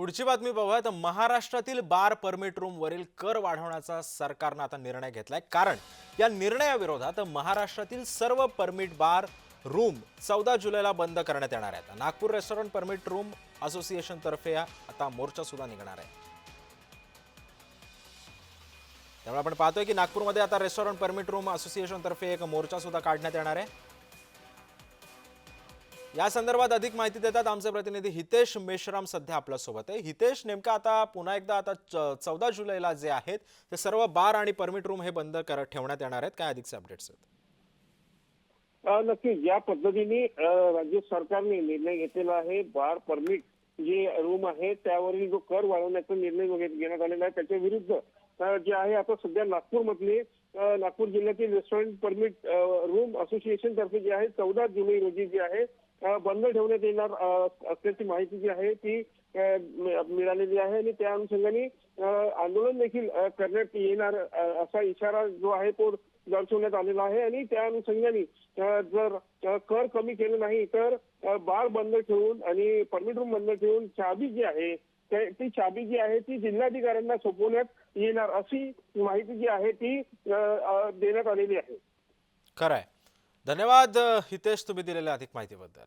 पुढची बातमी बघूया तर महाराष्ट्रातील बार परमिट रूमवरील कर वाढवण्याचा सरकारनं आता निर्णय घेतलाय. कारण या निर्णयाविरोधात महाराष्ट्रातील सर्व परमिट बार रूम चौदा जुलैला बंद करण्यात येणार आहेत. नागपूर रेस्टॉरंट परमिट रूम असोसिएशनतर्फे आता मोर्चा सुद्धा निघणार आहे. त्यामुळे आपण पाहतोय की नागपूरमध्ये आता रेस्टॉरंट परमिट रूम असोसिएशनतर्फे एक मोर्चा सुद्धा काढण्यात येणार आहे. या संदर्भात अधिक माहिती देतात आमचे प्रतिनिधी हितेश मेश्राम सध्या आपल्यासोबत आहे. हितेश नेमका आता पुन्हा एकदा आता चौदा जुलैला जे आहेत ते सर्व बार आणि परमिट रूम हे बंद कर ठेवण्यात येणार आहेत. काय अधिकचे अपडेट्स आहेत? नक्की या पद्धतीने राज्य सरकारने निर्णय घेतलेला आहे. बार परमिट जे रूम आहे त्यावरील जो कर वाढवण्याचा निर्णय वगैरे घेण्यात आलेला आहे त्याच्या विरुद्ध जे आहे आता सध्या नागपूरमधले नागपूर जिल्ह्यातील रेस्टॉरंट परमिट रूम असोसिएशन तर्फे जे आहे चौदा जुलै रोजी जे आहे बंद ठेवण्यात येणार असल्याची माहिती जी आहे ती मिळालेली आहे आणि त्या अनुषंगाने आंदोलन देखील करण्यात येणार असा इशारा जो आहे तो दर्शवण्यात आलेला आहे आणि त्या अनुषंगाने जर कर कमी केलं नाही तर बार बंद ठेवून आणि परमिट रूम बंद ठेवून चाबी जी आहे ती चाबी जी आहे ती जिल्हाधिकाऱ्यांना सोपवण्यात येणार अशी माहिती जी आहे ती देण्यात आलेली आहे. खरं आहे धन्यवाद हितेश तुम्ही दिलेल्या अधिक माहितीबद्दल.